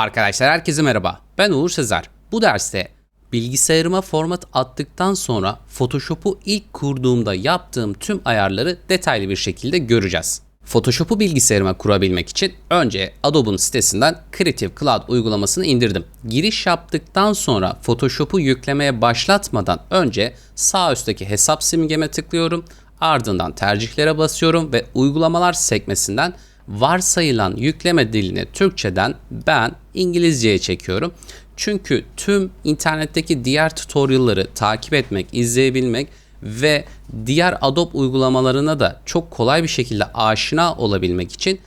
Arkadaşlar herkese merhaba. Ben Uğur Sezer. Bu derste bilgisayarıma format attıktan sonra Photoshop'u ilk kurduğumda yaptığım tüm ayarları detaylı bir şekilde göreceğiz. Photoshop'u bilgisayarıma kurabilmek için önce Adobe'un sitesinden Creative Cloud uygulamasını indirdim. Giriş yaptıktan sonra Photoshop'u yüklemeye başlatmadan önce sağ üstteki hesap simgeme tıklıyorum. Ardından tercihlere basıyorum ve uygulamalar sekmesinden varsayılan yükleme dilini Türkçeden ben İngilizceye çekiyorum. Çünkü tüm internetteki diğer tutorial'ları takip etmek, izleyebilmek ve diğer Adobe uygulamalarına da çok kolay bir şekilde aşina olabilmek için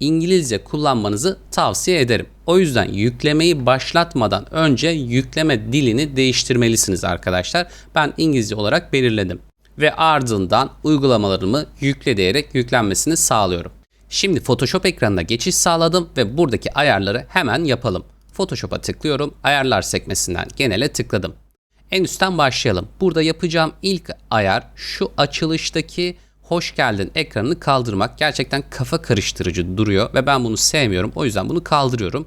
İngilizce kullanmanızı tavsiye ederim. O yüzden yüklemeyi başlatmadan önce yükleme dilini değiştirmelisiniz arkadaşlar. Ben İngilizce olarak belirledim ve ardından uygulamalarımı yükle diyerek yüklenmesini sağlıyorum. Şimdi Photoshop ekranına geçiş sağladım ve buradaki ayarları hemen yapalım. Photoshop'a tıklıyorum. Ayarlar sekmesinden genele tıkladım. En üstten başlayalım. Burada yapacağım ilk ayar şu açılıştaki hoş geldin ekranını kaldırmak. Gerçekten kafa karıştırıcı duruyor ve ben bunu sevmiyorum. O yüzden bunu kaldırıyorum.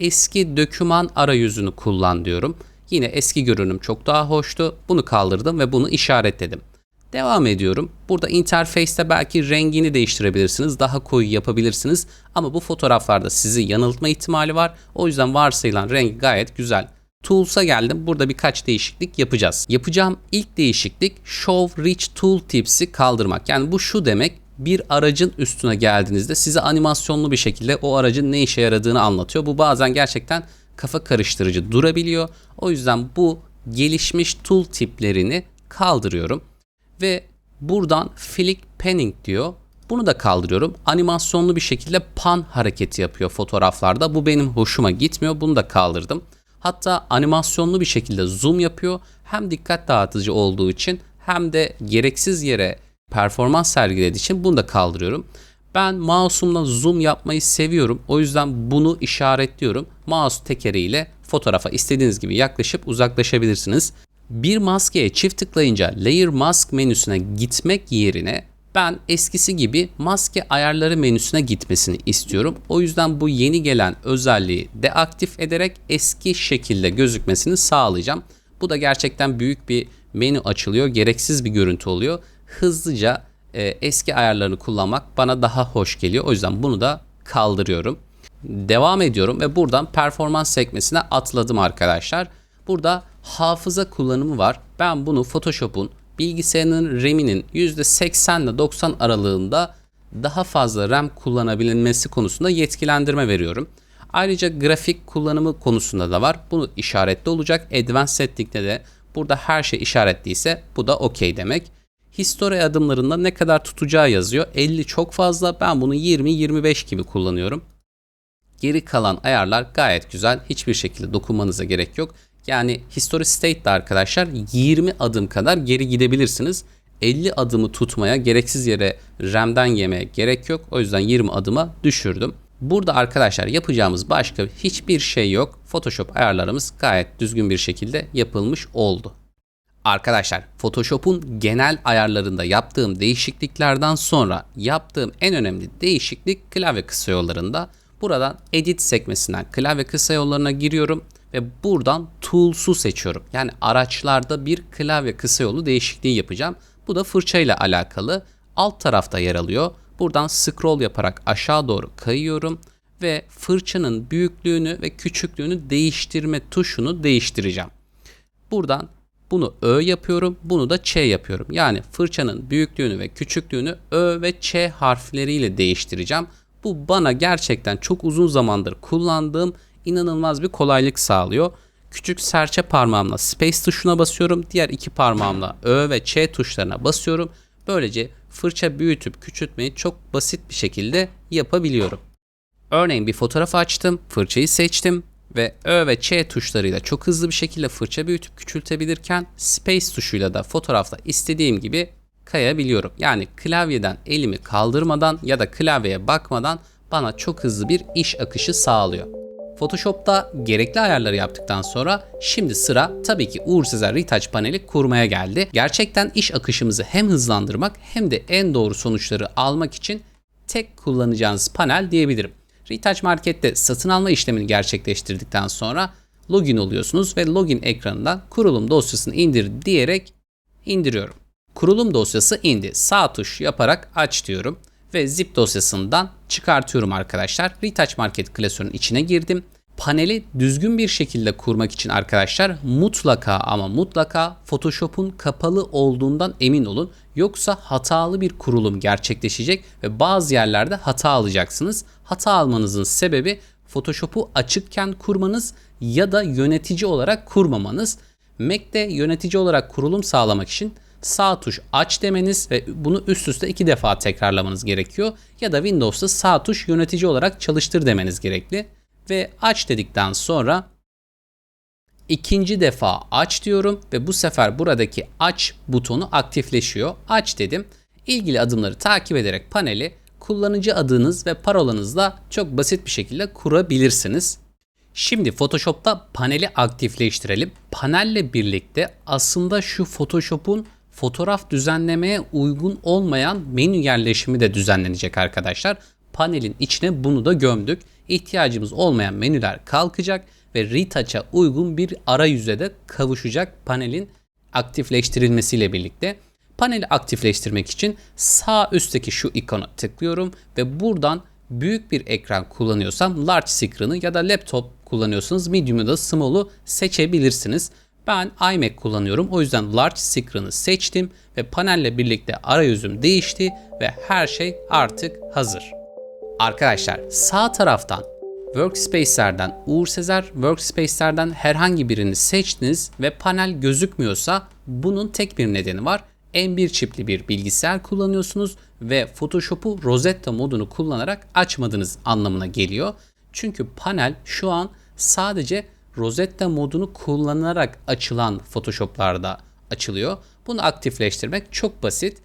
Eski döküman arayüzünü kullan diyorum. Yine eski görünüm çok daha hoştu. Bunu kaldırdım ve bunu işaretledim. Devam ediyorum. Burada interface'te belki rengini değiştirebilirsiniz. Daha koyu yapabilirsiniz. Ama bu fotoğraflarda sizi yanıltma ihtimali var. O yüzden varsayılan rengi gayet güzel. Tools'a geldim. Burada birkaç değişiklik yapacağız. Yapacağım ilk değişiklik Show Rich Tool Tips'i kaldırmak. Yani bu şu demek bir aracın üstüne geldiğinizde size animasyonlu bir şekilde o aracın ne işe yaradığını anlatıyor. Bu bazen gerçekten kafa karıştırıcı durabiliyor. O yüzden bu gelişmiş tool tiplerini kaldırıyorum ve buradan flick panning diyor. Bunu da kaldırıyorum. Animasyonlu bir şekilde pan hareketi yapıyor fotoğraflarda. Bu benim hoşuma gitmiyor. Bunu da kaldırdım. Hatta animasyonlu bir şekilde zoom yapıyor. Hem dikkat dağıtıcı olduğu için hem de gereksiz yere performans sergilediği için bunu da kaldırıyorum. Ben mouse'umla zoom yapmayı seviyorum. O yüzden bunu işaretliyorum. Mouse tekeriyle fotoğrafa istediğiniz gibi yaklaşıp uzaklaşabilirsiniz. Bir maskeye çift tıklayınca Layer Mask menüsüne gitmek yerine ben eskisi gibi maske ayarları menüsüne gitmesini istiyorum. O yüzden bu yeni gelen özelliği deaktif ederek eski şekilde gözükmesini sağlayacağım. Bu da gerçekten büyük bir menü açılıyor. Gereksiz bir görüntü oluyor. Hızlıca e, eski ayarlarını kullanmak bana daha hoş geliyor. O yüzden bunu da kaldırıyorum. Devam ediyorum ve buradan performans sekmesine atladım arkadaşlar. Burada hafıza kullanımı var. Ben bunu Photoshop'un bilgisayarının RAM'inin %80 ile 90 aralığında daha fazla RAM kullanabilmesi konusunda yetkilendirme veriyorum. Ayrıca grafik kullanımı konusunda da var. Bunu işaretli olacak. Advanced Setting'de de burada her şey işaretliyse bu da OK demek. History adımlarında ne kadar tutacağı yazıyor. 50 çok fazla. Ben bunu 20-25 gibi kullanıyorum. Geri kalan ayarlar gayet güzel. Hiçbir şekilde dokunmanıza gerek yok. Yani History State'de arkadaşlar 20 adım kadar geri gidebilirsiniz. 50 adımı tutmaya gereksiz yere RAM'den yemeye gerek yok. O yüzden 20 adıma düşürdüm. Burada arkadaşlar yapacağımız başka hiçbir şey yok. Photoshop ayarlarımız gayet düzgün bir şekilde yapılmış oldu. Arkadaşlar Photoshop'un genel ayarlarında yaptığım değişikliklerden sonra yaptığım en önemli değişiklik klavye kısa yollarında. Buradan Edit sekmesinden klavye kısa yollarına giriyorum ve buradan Tools'u seçiyorum. Yani araçlarda bir klavye kısa yolu değişikliği yapacağım. Bu da fırça ile alakalı. Alt tarafta yer alıyor. Buradan scroll yaparak aşağı doğru kayıyorum ve fırçanın büyüklüğünü ve küçüklüğünü değiştirme tuşunu değiştireceğim. Buradan bunu Ö yapıyorum, bunu da Ç yapıyorum. Yani fırçanın büyüklüğünü ve küçüklüğünü Ö ve Ç harfleriyle değiştireceğim. Bu bana gerçekten çok uzun zamandır kullandığım inanılmaz bir kolaylık sağlıyor. Küçük serçe parmağımla space tuşuna basıyorum. Diğer iki parmağımla Ö ve Ç tuşlarına basıyorum. Böylece fırça büyütüp küçültmeyi çok basit bir şekilde yapabiliyorum. Örneğin bir fotoğraf açtım, fırçayı seçtim ve Ö ve Ç tuşlarıyla çok hızlı bir şekilde fırça büyütüp küçültebilirken Space tuşuyla da fotoğrafta istediğim gibi kayabiliyorum. Yani klavyeden elimi kaldırmadan ya da klavyeye bakmadan bana çok hızlı bir iş akışı sağlıyor. Photoshop'ta gerekli ayarları yaptıktan sonra şimdi sıra tabii ki Uğur Sezer Retouch paneli kurmaya geldi. Gerçekten iş akışımızı hem hızlandırmak hem de en doğru sonuçları almak için tek kullanacağınız panel diyebilirim. Retouch Market'te satın alma işlemini gerçekleştirdikten sonra login oluyorsunuz ve login ekranından kurulum dosyasını indir diyerek indiriyorum. Kurulum dosyası indi. Sağ tuş yaparak aç diyorum ve zip dosyasından çıkartıyorum arkadaşlar. Retouch Market klasörünün içine girdim. Paneli düzgün bir şekilde kurmak için arkadaşlar mutlaka ama mutlaka Photoshop'un kapalı olduğundan emin olun. Yoksa hatalı bir kurulum gerçekleşecek ve bazı yerlerde hata alacaksınız. Hata almanızın sebebi Photoshop'u açıkken kurmanız ya da yönetici olarak kurmamanız. Mac'te yönetici olarak kurulum sağlamak için sağ tuş aç demeniz ve bunu üst üste iki defa tekrarlamanız gerekiyor. Ya da Windows'ta sağ tuş yönetici olarak çalıştır demeniz gerekli. Ve aç dedikten sonra ikinci defa aç diyorum ve bu sefer buradaki aç butonu aktifleşiyor. Aç dedim. İlgili adımları takip ederek paneli kullanıcı adınız ve parolanızla çok basit bir şekilde kurabilirsiniz. Şimdi Photoshop'ta paneli aktifleştirelim. Panelle birlikte aslında şu Photoshop'un fotoğraf düzenlemeye uygun olmayan menü yerleşimi de düzenlenecek arkadaşlar. Panelin içine bunu da gömdük. İhtiyacımız olmayan menüler kalkacak ve Retouch'a uygun bir arayüze de kavuşacak panelin aktifleştirilmesiyle birlikte. Paneli aktifleştirmek için sağ üstteki şu ikona tıklıyorum ve buradan büyük bir ekran kullanıyorsam large screen'ı ya da laptop kullanıyorsanız medium ya da small'u seçebilirsiniz. Ben iMac kullanıyorum. O yüzden large screen'ı seçtim ve panelle birlikte arayüzüm değişti ve her şey artık hazır. Arkadaşlar sağ taraftan Workspace'lerden Uğur Sezer Workspace'lerden herhangi birini seçtiniz ve panel gözükmüyorsa bunun tek bir nedeni var. M1 çipli bir bilgisayar kullanıyorsunuz ve Photoshop'u Rosetta modunu kullanarak açmadığınız anlamına geliyor. Çünkü panel şu an sadece Rosetta modunu kullanarak açılan Photoshop'larda açılıyor. Bunu aktifleştirmek çok basit.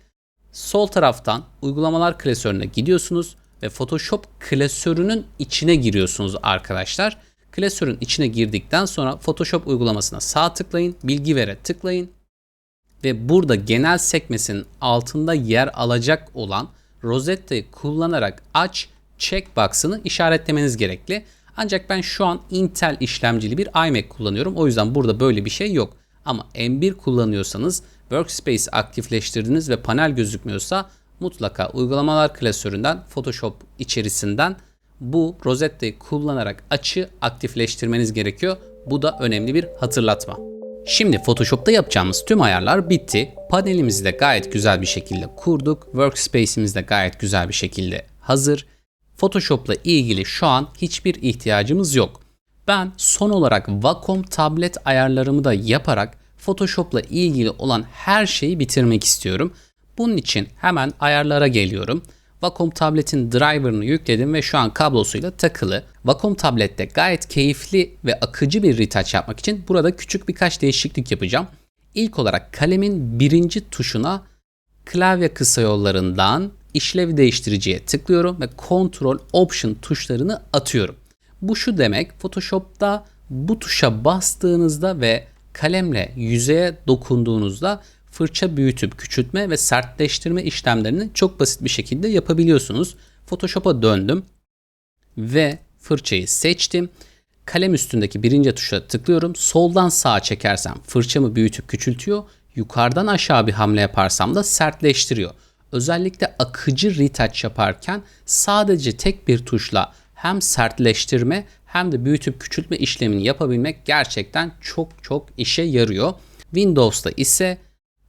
Sol taraftan uygulamalar klasörüne gidiyorsunuz ve Photoshop klasörünün içine giriyorsunuz arkadaşlar. Klasörün içine girdikten sonra Photoshop uygulamasına sağ tıklayın, bilgi vere tıklayın ve burada genel sekmesinin altında yer alacak olan Rosetta'yı kullanarak aç checkbox'ını işaretlemeniz gerekli. Ancak ben şu an Intel işlemcili bir iMac kullanıyorum. O yüzden burada böyle bir şey yok. Ama M1 kullanıyorsanız Workspace aktifleştirdiniz ve panel gözükmüyorsa mutlaka uygulamalar klasöründen Photoshop içerisinden bu Rosetta'yı kullanarak açı aktifleştirmeniz gerekiyor. Bu da önemli bir hatırlatma. Şimdi Photoshop'ta yapacağımız tüm ayarlar bitti. Panelimizi de gayet güzel bir şekilde kurduk. Workspace'imiz de gayet güzel bir şekilde hazır. Photoshop'la ilgili şu an hiçbir ihtiyacımız yok. Ben son olarak Wacom tablet ayarlarımı da yaparak Photoshop'la ilgili olan her şeyi bitirmek istiyorum. Bunun için hemen ayarlara geliyorum. Wacom tabletin driver'ını yükledim ve şu an kablosuyla takılı. Wacom tablette gayet keyifli ve akıcı bir retouch yapmak için burada küçük birkaç değişiklik yapacağım. İlk olarak kalemin birinci tuşuna klavye kısa yollarından işlev değiştiriciye tıklıyorum ve Ctrl Option tuşlarını atıyorum. Bu şu demek Photoshop'ta bu tuşa bastığınızda ve kalemle yüzeye dokunduğunuzda fırça büyütüp küçültme ve sertleştirme işlemlerini çok basit bir şekilde yapabiliyorsunuz. Photoshop'a döndüm ve fırçayı seçtim. Kalem üstündeki birinci tuşa tıklıyorum. Soldan sağa çekersem fırçamı büyütüp küçültüyor. Yukarıdan aşağı bir hamle yaparsam da sertleştiriyor. Özellikle akıcı retouch yaparken sadece tek bir tuşla hem sertleştirme hem de büyütüp küçültme işlemini yapabilmek gerçekten çok çok işe yarıyor. Windows'ta ise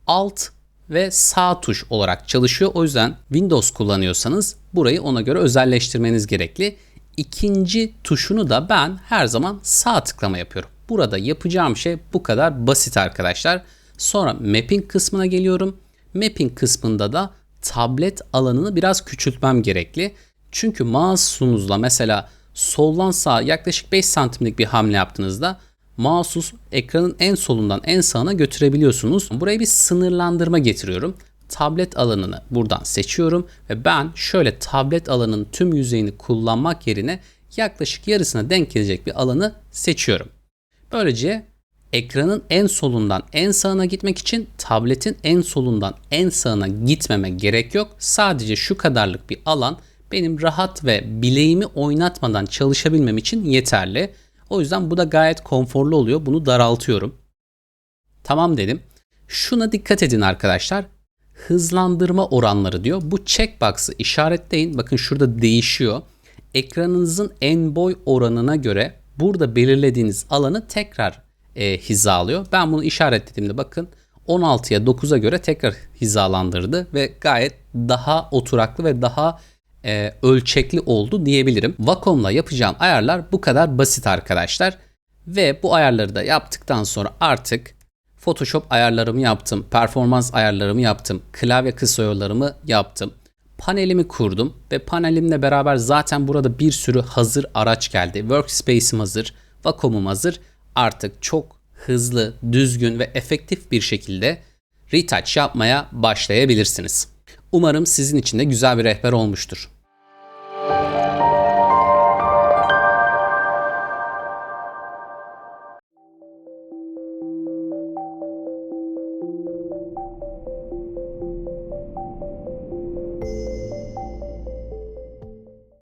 alt ve sağ tuş olarak çalışıyor. O yüzden Windows kullanıyorsanız burayı ona göre özelleştirmeniz gerekli. İkinci tuşunu da ben her zaman sağ tıklama yapıyorum. Burada yapacağım şey bu kadar basit arkadaşlar. Sonra mapping kısmına geliyorum. Mapping kısmında da tablet alanını biraz küçültmem gerekli. Çünkü mouse'unuzla mesela soldan sağa yaklaşık 5 santimlik bir hamle yaptığınızda mouse'u ekranın en solundan en sağına götürebiliyorsunuz. Buraya bir sınırlandırma getiriyorum. Tablet alanını buradan seçiyorum ve ben şöyle tablet alanının tüm yüzeyini kullanmak yerine yaklaşık yarısına denk gelecek bir alanı seçiyorum. Böylece ekranın en solundan en sağına gitmek için tabletin en solundan en sağına gitmeme gerek yok. Sadece şu kadarlık bir alan benim rahat ve bileğimi oynatmadan çalışabilmem için yeterli. O yüzden bu da gayet konforlu oluyor. Bunu daraltıyorum. Tamam dedim. Şuna dikkat edin arkadaşlar. Hızlandırma oranları diyor. Bu checkbox'ı işaretleyin. Bakın şurada değişiyor. Ekranınızın en boy oranına göre burada belirlediğiniz alanı tekrar e, hizalıyor. Ben bunu işaretlediğimde bakın 16'ya 9'a göre tekrar hizalandırdı ve gayet daha oturaklı ve daha e, ölçekli oldu diyebilirim. Wacom'la yapacağım ayarlar bu kadar basit arkadaşlar. Ve bu ayarları da yaptıktan sonra artık Photoshop ayarlarımı yaptım, performans ayarlarımı yaptım, klavye kısa yollarımı yaptım. Panelimi kurdum ve panelimle beraber zaten burada bir sürü hazır araç geldi. Workspace'im hazır, Wacom'um hazır. Artık çok hızlı, düzgün ve efektif bir şekilde retouch yapmaya başlayabilirsiniz. Umarım sizin için de güzel bir rehber olmuştur.